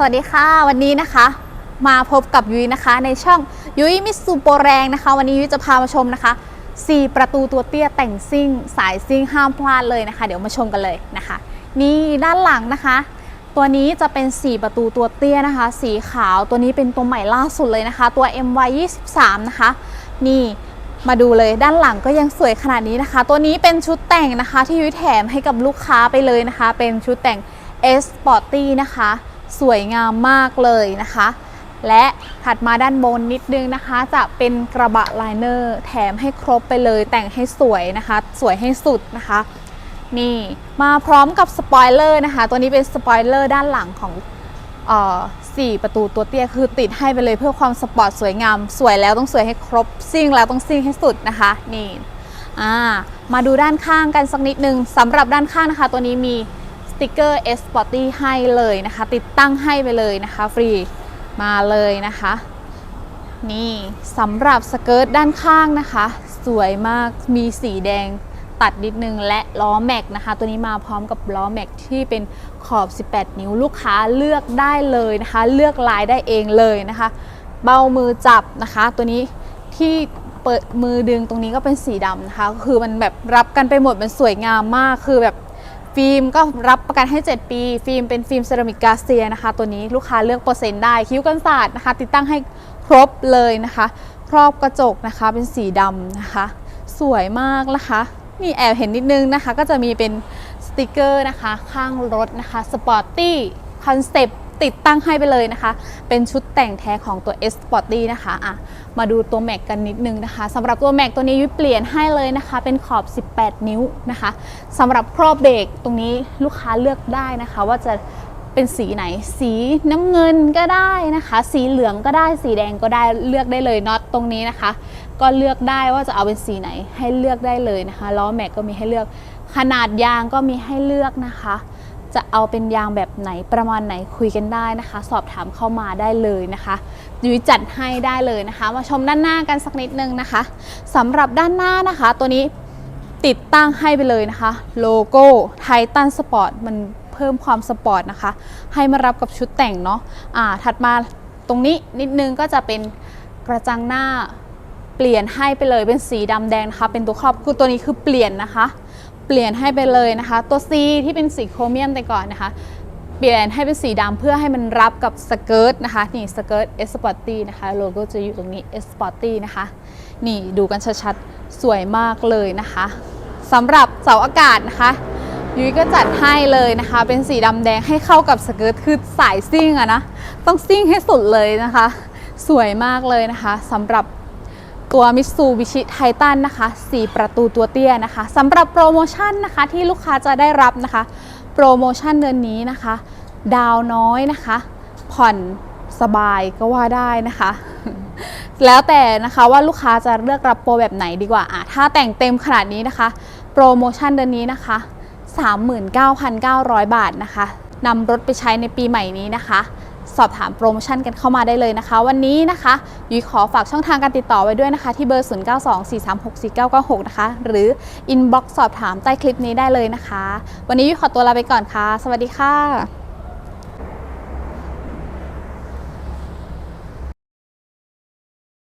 สวัสดีค่ะ วันนี้นะคะ มาพบกับยุ้ยนะคะ ในช่องยุ้ยมิสซูโปรแรงนะคะ วันนี้ยุ้ยจะพามาชมนะคะ 4 ประตูตัวเตี้ยแต่งซิ่ง สายซิ่งห้ามพลาดเลยนะคะ เดี๋ยวมาชมกันเลยนะคะ นี่ด้านหลังนะคะ ตัวนี้จะเป็น 4 ประตูตัวเตี้ยนะคะ สีขาวตัวนี้เป็นตัวใหม่ล่าสุดเลยนะคะ ตัว MY 23นะคะ นี่มาดูเลยด้านหลังก็ยังสวยขนาดนี้นะคะ ตัวนี้เป็นชุดแต่งนะคะ ที่ยุ้ยแถมให้กับลูกค้าไปเลยนะคะ เป็นชุดแต่ง S Sporty นะคะ สวยงามมากเลยนะคะ และถัดมาด้านบนนิดนึงนะคะ จะเป็นกระบะไลเนอร์แถมให้ครบไปเลยแต่งให้สวยนะคะ สวยให้สุดนะคะ นี่มาพร้อมกับสปอยเลอร์นะคะ ตัวนี้เป็นสปอยเลอร์ด้านหลังของออสี่ประตูตัวเตี้ยคือติดให้ไปเลยเพื่อความสปอร์ตสวยงาม สวยแล้วต้องสวยให้ครบซิ่งแล้วต้องซิ่งให้สุดนะคะนี่มาดูด้านข้างกันสักนิดนึงสำหรับด้านข้างนะคะ ตัวนี้มี ติกเกอร์ S Sporty ให้เลยนะคะ ติดตั้งให้ไปเลยนะคะฟรีมาเลยนะคะ นี่สำหรับสเกิร์ตด้านข้างนะคะ สวยมากมีสีแดงตัดนิดนึงและล้อแม็กนะคะ ตัวนี้มาพร้อมกับล้อแม็กที่เป็นขอบ 18 นิ้วลูกค้าเลือกได้เลยนะคะ เลือกลายได้เองเลยนะคะ เบามือจับนะคะ ตัวนี้ที่เปิดมือดึงตรงนี้ก็เป็นสีดำนะคะ คือมันแบบรับกันไปหมดมันสวยงามมากคือแบบ ฟิล์มก็รับประกันให้ 7 ปี ฟิล์มเป็นฟิล์มเซรามิกกาเซียนะคะ ตัวนี้ลูกค้าเลือกเปอร์เซ็นต์ได้ คิ้วกันศาสตร์นะคะ ติดตั้งให้ครบเลยนะคะ ครอบกระจกนะคะเป็นสีดำนะคะ สวยมากนะคะนี่แอบเห็นนิดนึงนะคะ ก็จะมีเป็นสติกเกอร์นะคะ ข้างรถนะคะสปอร์ตี้คอนเซปต์ ติดตั้งให้ไปเลยนะคะ เป็นชุดแต่งแท้ของตัว S Sporty นะคะอะมาดูตัวแม็กกันนิดนึงนะคะสำหรับตัวแม็กตัวนี้ยุ้ยเปลี่ยนให้เลยนะคะ เป็นขอบ 18 นิ้วนะคะสำหรับครอบเบรกตรงนี้ลูกค้าเลือกได้นะคะ ว่าจะเป็นสีไหน สีน้ำเงินก็ได้นะคะ สีเหลืองก็ได้สีแดงก็ได้เลือกได้เลยน็อตตรงนี้นะคะ ก็เลือกได้ว่าจะเอาเป็นสีไหนให้เลือกได้เลยนะคะล้อแม็กก็มีให้เลือกขนาดยางก็มีให้เลือกนะคะ จะเอาเป็นยางแบบไหนประมาณไหนคุยกันได้นะคะ สอบถามเข้ามาได้เลยนะคะยุ้ยจัดให้ได้เลยนะคะ มาชมด้านหน้ากันสักนิดนึงนะคะสำหรับด้านหน้านะคะ ตัวนี้ติดตั้งให้ไปเลยนะคะ โลโก้ไททันสปอร์ตมันเพิ่มความสปอร์ตนะคะ ให้มารับกับชุดแต่งเนาะอ่าถัดมาตรงนี้นิดนึงก็จะเป็นกระจังหน้าเปลี่ยนให้ไปเลยเป็นสีดำแดงนะคะ เป็นตัวครอบคือตัวนี้คือเปลี่ยนนะคะ เปลี่ยนให้ไปเลยนะคะ ตัว C ที่เป็นสีโครเมียมแต่ก่อนนะคะ เปลี่ยนให้เป็นสีดำเพื่อให้มันรับกับสเกิร์ตนะคะนี่สเกิร์ต S Sporty นะคะโลโก้จะอยู่ตรงนี้ S Sporty นะคะนี่ดูกันชัดๆ สวยมากเลยนะคะสำหรับเสาอากาศนะคะยุ้ยก็จัดให้เลยนะคะ เป็นสีดำแดงให้เข้ากับสเกิร์ตคือสายซิ่งอะนะ ต้องซิ่งให้สุดเลยนะคะ สวยมากเลยนะคะสำหรับ ตัวมิตซูบิชิไททันนะคะ 4 ประตูตัวเตี้ยนะคะสำหรับโปรโมชั่นนะคะที่ลูกค้าจะได้รับนะคะ โปรโมชั่นเดือนนี้นะคะ ดาวน้อยนะคะ ผ่อนสบายก็ว่าได้นะคะ แล้วแต่นะคะว่าลูกค้าจะเลือกรับโปรแบบไหนดีกว่าอะถ้าแต่งเต็มขนาดนี้นะคะ โปรโมชั่นเดือนนี้นะคะ 39,900 บาทนะคะนำรถไปใช้ในปีใหม่นี้นะคะ สอบถามโปรโมชั่นกันเข้ามาได้เลยนะคะ วันนี้นะคะยุ้ยขอฝากช่องทางการติดต่อไว้ด้วยนะคะ ที่เบอร์ 0924364996 นะคะ หรืออินบ็อกซ์สอบถามใต้คลิปนี้ได้เลยนะคะ วันนี้ยุ้ยขอตัวลาไปก่อนค่ะ สวัสดีค่ะ